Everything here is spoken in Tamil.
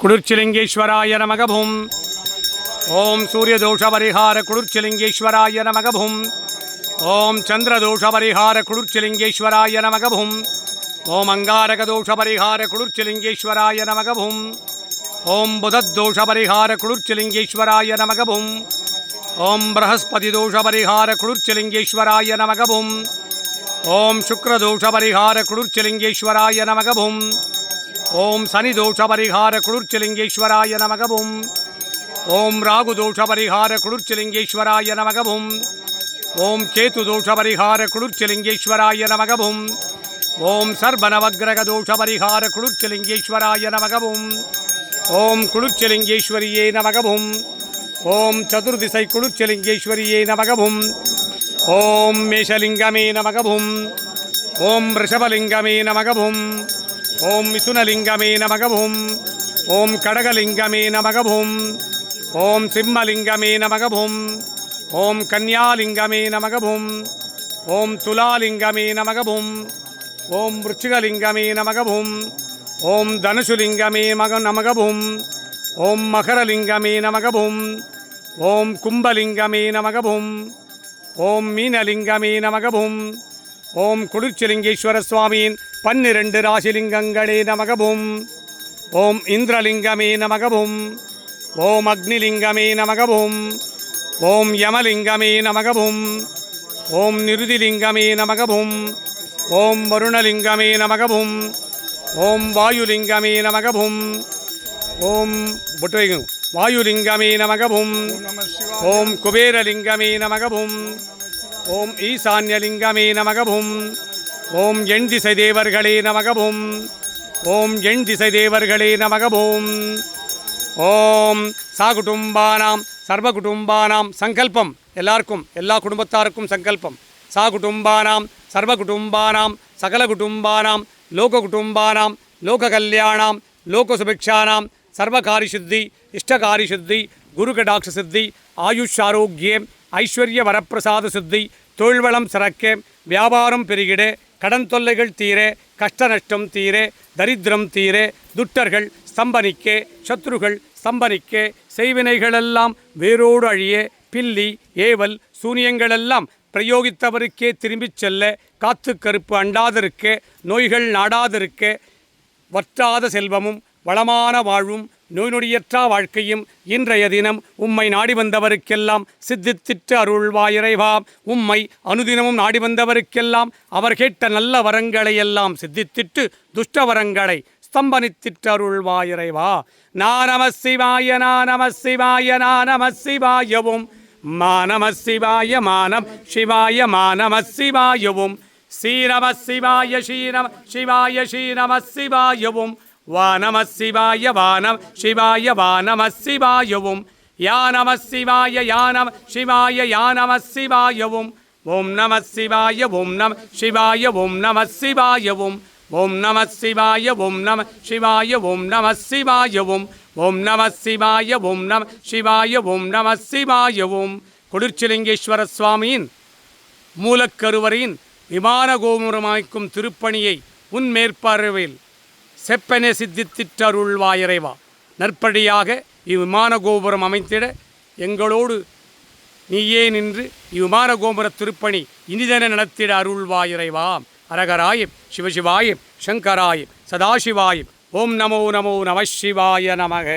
குளிர்ச்சிலிங்கேஸ்வராய நமகவும் ஓம் சூரிய தோஷ பரிகார குளிர்ச்சிலிங்கேஸ்வராய நமகவும் ஓம் சந்திர தோஷ பரிகார குளிர்ச்சிலிங்கேஸ்வராய நமகவும் ஓம் அங்காரக தோஷ பரிகார குளிர்ச்சிலிங்கேஸ்வராய நமகவும் ஓம் புதத்தோஷ பரிகார குளிர்ச்சிலிங்கேஸ்வராய நமகவும் ஓம் பிரகஸ்பதி தோஷ பரிகார குளிர்ச்சிலிங்கேஸ்வராய நமகவும் ஓம் சுக்ரதோஷ பரிகார குளிர்ச்சிலிங்கேஸ்வராய நமகவும் ஓம் சனி தோஷ பரிகார குளிர்ச்சிலிங்கேஸ்வராய நமகவும் ஓம் ராகு தோஷ பரிகார குளிர்ச்சிலிங்கேஸ்வராய நமகவும் ஓம் கேத்து தோஷ பரிகார குளிர்ச்சிலிங்கேஸ்வராய நமகவும் ஓம் சர்பனவக்ரக தோஷ பரிகார குளிர்ச்சிலிங்கேஸ்வராய நமகவும் ஓம் குளிர்ச்சிலிங்கேஸ்வரியே நமகவும் ஓம் சதுர்திசை குளிர்ச்சிலிங்கேஸ்வரியே நமகவும் ஓம் மேஷலிங்கமே நமகவும் ஓம் ரிஷபலிங்கமே நமகவும் ஓம் மிதுனலிங்கமே நமகவும் ஓம் கடகலிங்கமே நமகவும் ஓம் சிம்மலிங்கமே நமகவும் ஓம் கன்யாலிங்கமே நமகவும் ஓம் துலாலிங்கமே நமகவும் ஓம் விருச்சிகலிங்கமே நமகவும் ஓம் தனுஷுலிங்கமே மக நமகவும் ஓம் மகரலிங்கமே நமகவும் ஓம் கும்பலிங்கமே நமகவும் ஓம் மீனலிங்கமே நமகவும் ஓம் குளிர்ச்சிலிங்கேஸ்வர சுவாமியின் பன்னிரண்டு ராசிலிங்கங்களே நமகவும் ஓம் இந்திரலிங்கமே நமகவும் ஓம் அக்னிலிங்கமே நமகவும் ஓம் யமலிங்கமே நமகவும் ஓம் நிருதிலிங்கமே நமகவும் ஓம் வருணலிங்கமே நமகவும் ஓம் வாயுலிங்கமே நமகவும் ஓம் பொட்டு வாயுலிங்கமே நமகவும் ஓம் குபேரலிங்கமே நமகவும் ஓம் ஈசான்யலிங்கமே நமகவும் ஓம் எண் திசை தேவர்களே நமகவும் ஓம் எண் திசை தேவர்களே நமகவும் ஓம் சாகுடும்பானாம் சர்வ குடும்பானாம் சங்கல்பம். எல்லாருக்கும் எல்லா குடும்பத்தாருக்கும் சங்கல்பம். சாகுடும்பானாம் சர்வ குடும்பானாம் சகல குடும்பானாம் லோக குடும்பானாம் லோக கல்யாணாம் லோக சுபிக்ஷானாம் சர்வகாரி சித்தி இஷ்டகாரி சித்தி குரு கடாட்ச சித்தி ஆயுஷ் ஆரோக்கியம் ஐஸ்வர்ய வரப்பிரசாத சித்தி தொழில்வளம் சிறக்க வியாபாரம் பெருகிட கடன் தொல்லைகள் தீரே கஷ்ட நஷ்டம் தீரே தரித்திரம் தீரே துட்டர்கள் ஸ்தம்பனிக்கே சத்ருகள் ஸ்தம்பனிக்கே செய்வினைகளெல்லாம் வேரோடு அழிய பில்லி ஏவல் சூனியங்களெல்லாம் பிரயோகித்தவருக்கே திரும்பிச் செல்ல காத்து கருப்பு அண்டாதிருக்க நோய்கள் நாடாதிருக்க வற்றாத செல்வமும் வளமான வாழ்வும் நோய் நொடியற்றா வாழ்க்கையும் இன்றைய தினம் உம்மை நாடி வந்தவருக்கெல்லாம் சித்தித்திட்டு அருள்வாயிறைவா. உம்மை அனுதினமும் நாடி வந்தவருக்கெல்லாம் அவர் கேட்ட நல்ல வரங்களையெல்லாம் சித்தித்திட்டு துஷ்ட வரங்களை ஸ்தம்பனித்திட்டு அருள்வாயிறைவா. நானம சிவாய நானம சிவாய நானம சிவாயவும். மானம சிவாய மானம் சிவாய மானம சிவாயவும். ஸ்ரீரம சிவாய ஸ்ரீரம சிவாய ஸ்ரீரம சிவாயவும். வானம சிவாய வானம் சிவாய வானம சிவாயவும். யானம சிவாய யானம் சிவாய யானம சிவாயவும். ஓம் நம சிவாய ஓம் நம சிவாய ஓம் நம சிவாயவும். ஓம் நம சிவாய ஓம் நம சிவாய ஓம் நம சிவாயவும். ஓம் நம சிவாய ஓம் நம சிவாய ஓம் நம சிவாயவும். குளிர்ச்சிலிங்கேஸ்வர சுவாமியின் மூலக்கருவறையின் விமான கோபுரமாய்க்கும் திருப்பணியை உன் மேற்பார்வையில் செப்பனே சித்தித்திட்டருள்வாயிறைவா. நற்படியாக இவ்விமான கோபுரம் அமைத்திட எங்களோடு நீயே நின்று இவ்விமான கோபுர திருப்பணி இனிதென நடத்திட அருள்வாயிறைவா. அரகராய சிவசிவாய சங்கராய சதாசிவாய. ஓம் நமோ நமோ நம சிவாய நமக.